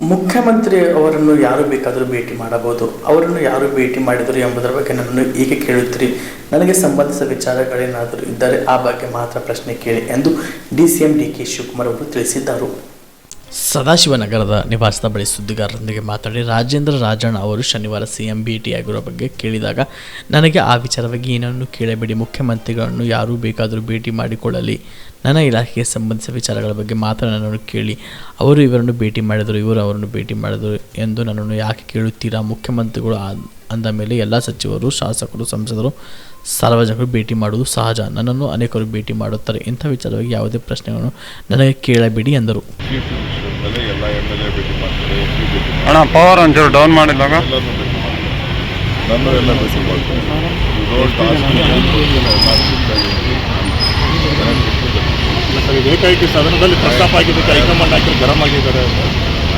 ಮುಖ್ಯಮಂತ್ರಿ ಅವರನ್ನು ಯಾರು ಬೇಕಾದರೂ ಭೇಟಿ ಮಾಡಬಹುದು. ಅವರನ್ನು ಯಾರು ಭೇಟಿ ಮಾಡಿದರು ಎಂಬುದರ ಬಗ್ಗೆ ನನ್ನನ್ನು ಹೀಗೆ ಕೇಳುತ್ತೀರಿ. ನನಗೆ ಸಂಬಂಧಿಸಿದ ವಿಚಾರಗಳೇನಾದರೂ ಇದ್ದರೆ ಆ ಬಗ್ಗೆ ಮಾತ್ರ ಪ್ರಶ್ನೆ ಕೇಳಿ ಎಂದು D C M D K Shivakumar ಅವರು ತಿಳಿಸಿದ್ದಾರೆ. ಸದಾಶಿವನಗರದ ನಿವಾಸದ ಬಳಿ ಸುದ್ದಿಗಾರರೊಂದಿಗೆ ಮಾತಾಡಿ ರಾಜೇಂದ್ರ ರಾಜಣ್ಣ ಅವರು ಶನಿವಾರ ಸಿಎಂ ಭೇಟಿಯಾಗಿರುವ ಬಗ್ಗೆ ಕೇಳಿದಾಗ, ನನಗೆ ಆ ವಿಚಾರವಾಗಿ ಏನನ್ನು ಕೇಳಬೇಡಿ. ಮುಖ್ಯಮಂತ್ರಿಗಳನ್ನು ಯಾರೂ ಬೇಕಾದರೂ ಭೇಟಿ ಮಾಡಿಕೊಳ್ಳಲಿ. ನನ್ನ ಇಲಾಖೆಗೆ ಸಂಬಂಧಿಸಿದ ವಿಚಾರಗಳ ಬಗ್ಗೆ ಮಾತ್ರ ನನ್ನನ್ನು ಕೇಳಿ. ಅವರು ಇವರನ್ನು ಭೇಟಿ ಮಾಡಿದರು, ಇವರು ಅವರನ್ನು ಭೇಟಿ ಮಾಡಿದರು ಎಂದು ನನ್ನನ್ನು ಯಾಕೆ ಕೇಳುತ್ತೀರಾ? ಮುಖ್ಯಮಂತ್ರಿಗಳು ಅಂದ ಮೇಲೆ ಎಲ್ಲ ಸಚಿವರು ಶಾಸಕರು ಸಂಸದರು ಸಾರ್ವಜನಿಕರು ಭೇಟಿ ಮಾಡುವುದು ಸಹಜ. ನನ್ನನ್ನು ಅನೇಕರು ಭೇಟಿ ಮಾಡುತ್ತಾರೆ. ಇಂಥ ವಿಚಾರವಾಗಿ ಯಾವುದೇ ಪ್ರಶ್ನೆಗಳನ್ನು ನನಗೆ ಕೇಳಬೇಡಿ ಎಂದರು. ಅಣ್ಣ ಪವರ್ ಒಂಚೂರು ಡೌನ್ ಮಾಡಿದಾಗ ಏಕೈಕ ಸದನದಲ್ಲಿ ಪ್ರಸ್ತಾಪ ಆಗಿದೆ ಹೈಕಮಾಂಡ್ ಹಾಕಿ ಗರಂ ಆಗಿದ್ದಾರೆ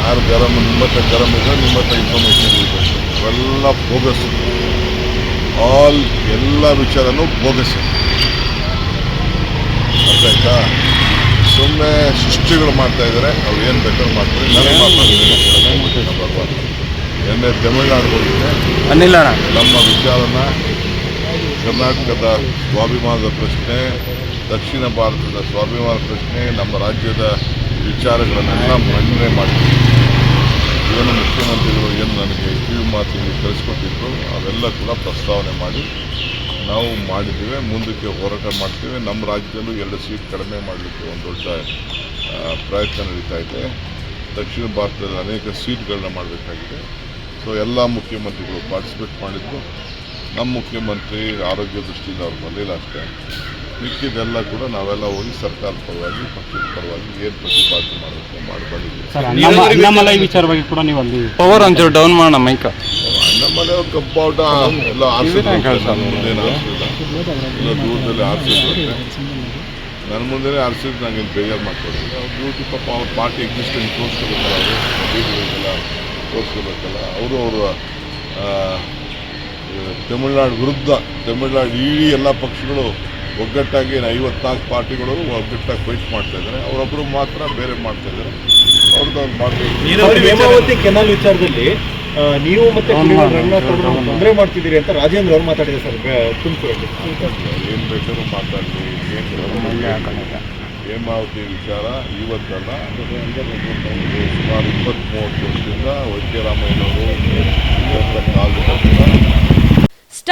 ಯಾರು ಗರಂ ನಿಮ್ಮ ಹತ್ರ ಗರಂ ಇದೆ ನಿಮ್ಮ ಹತ್ರ ಇನ್ಫಾರ್ಮೇಷನ್ ಇದೆ. ಎಲ್ಲ ಬೋಗಸ್. ಆಲ್ ಎಲ್ಲ ವಿಚಾರನೂ ಬೋಗಸ್. ಅರ್ಥ ಆಯ್ತಾ? ಸುಮ್ಮನೆ ಸೃಷ್ಟಿಗಳು ಮಾಡ್ತಾ ಇದ್ದಾರೆ. ಅವ್ರು ಏನು ಬೇಕಾದ್ರೂ ಮಾಡ್ತಾರೆ. ನನಗೆ ಮಾತ್ರ ನಿನ್ನೆ ತಮಿಳ್ನಾಡು ಹೋಗಿದ್ದೆ ನಮ್ಮ ವಿಚಾರನ ಕರ್ನಾಟಕದ ಸ್ವಾಭಿಮಾನದ ಪ್ರಶ್ನೆ ದಕ್ಷಿಣ ಭಾರತದ ಸ್ವಾಭಿಮಾನ ಪ್ರಶ್ನೆ ನಮ್ಮ ರಾಜ್ಯದ ವಿಚಾರಗಳನ್ನೆಲ್ಲ ಮಂಡನೆ ಮಾಡ್ತೀವಿ. ಏನು ಮುಖ್ಯಮಂತ್ರಿಗಳು ಏನು ನನಗೆ ಕಿವಿ ಮಾತಿಗೆ ಕಳಿಸ್ಕೊಟ್ಟಿದ್ರು ಅವೆಲ್ಲ ಕೂಡ ಪ್ರಸ್ತಾವನೆ ಮಾಡಿ ನಾವು ಮಾಡಿದ್ದೇವೆ, ಮುಂದಕ್ಕೆ ಹೋರಾಟ ಮಾಡ್ತೀವಿ. ನಮ್ಮ ರಾಜ್ಯದಲ್ಲೂ ಎರಡು ಸೀಟ್ ಕಡಿಮೆ ಮಾಡಲಿಕ್ಕೆ ಒಂದು ದೊಡ್ಡ ಪ್ರಯತ್ನ ನಡೀತಾ ಇದೆ. ದಕ್ಷಿಣ ಭಾರತದಲ್ಲಿ ಅನೇಕ ಸೀಟ್ಗಳನ್ನ ಮಾಡಬೇಕಾಗಿದೆ. ಸೊ ಎಲ್ಲ ಮುಖ್ಯಮಂತ್ರಿಗಳು ಪಾರ್ಟಿಸಿಪೇಟ್ ಮಾಡಿದ್ದು ನಮ್ಮ ಮುಖ್ಯಮಂತ್ರಿ ಆರೋಗ್ಯ ದೃಷ್ಟಿಯಿಂದ ಅವ್ರು ಬರಲಿಲ್ಲ ಅಷ್ಟೇ. ಮಿಕ್ಕಿದೆಲ್ಲ ಕೂಡ ನಾವೆಲ್ಲ ಹೋಗಿ ಸರ್ಕಾರದ ಪರವಾಗಿ ಪಕ್ಷದ ಪರವಾಗಿ ಏನು ಪ್ರತಿಪಾದನೆ ಮಾಡಬೇಕು ಮಾಡಿ ಬಂದಿದ್ದೀವಿ ಅಣ್ಣಾಮಲೈ ವಿಚಾರವಾಗಿ ಕೂಡ ನೀವು ಅಲ್ಲಿ ಪವರ್ ಒಂಚೂರು ಡೌನ್ ಮಾಡೋಣ ಮೈಕ ನಮ್ಮನೆ ಕಬ್ಬಾಟ ಎಲ್ಲ ಆರಿಸಿದ್ರು ಮುಂದೇನು ಆರಿಸಿಲ್ಲ ಎಲ್ಲ ದೂರದಲ್ಲಿ ಆರಿಸಿದ್ರು ನನ್ನ ಮುಂದೆನೇ ಆರಿಸಿದ್ರು ನಂಗೆ ಬೇಜಾರು ಮಾಡ್ಕೊಡಿಲ್ಲ ಅವ್ರ ಡ್ಯೂಟಿ ಪಾಪ ಅವ್ರ ಪಾರ್ಟಿ ಎಕ್ಸಿಸ್ಟೆನ್ಸ್ ತೋರಿಸ್ಕೋಬೇಕಲ್ಲ ಅವರು ತೋರಿಸ್ಕೋಬೇಕಲ್ಲ ಅವರು ಅವರ ತಮಿಳ್ನಾಡು ವಿರುದ್ಧ ತಮಿಳ್ನಾಡು ಇಡೀ ಎಲ್ಲ ಪಕ್ಷಗಳು ಒಗ್ಗಟ್ಟಾಗಿ ಐವತ್ನಾಲ್ಕು ಪಾರ್ಟಿಗಳು ಒಗ್ಗಟ್ಟಾಗಿ ಫೈಟ್ ಮಾಡ್ತಾ ಇದ್ದಾರೆ. ಅವರೊಬ್ಬರು ಮಾತ್ರ ಬೇರೆ ಮಾಡ್ತಾ ಇದ್ದಾರೆ. ಅವ್ರದ್ದು ಅವ್ರು ಮಾಡಬೇಕು ಹೇಮಾವತಿ ಕೆನಾಲ್ ವಿಚಾರದಲ್ಲಿ ನೀವು ಮತ್ತೆ ತೊಂದರೆ ಮಾಡ್ತಿದ್ದೀರಿ ಅಂತ ರಾಜೇಂದ್ರ ಅವರು ಮಾತಾಡಿದೆ ಸರ್ ಬೆ- ತುಮಕೂರಲ್ಲಿ. ಏನು ಬೇಕಾದ್ರೂ ಮಾತಾಡಲಿ ಏನು ಹೇಮಾವತಿ ವಿಚಾರ ಇವತ್ತಲ್ಲ. ಸುಮಾರು ಇಪ್ಪತ್ತ್ ಮೂವತ್ತು ವರ್ಷದಿಂದ ವೈದ್ಯರಾಮಯ್ಯನವರು ಕಾಲದಿಂದ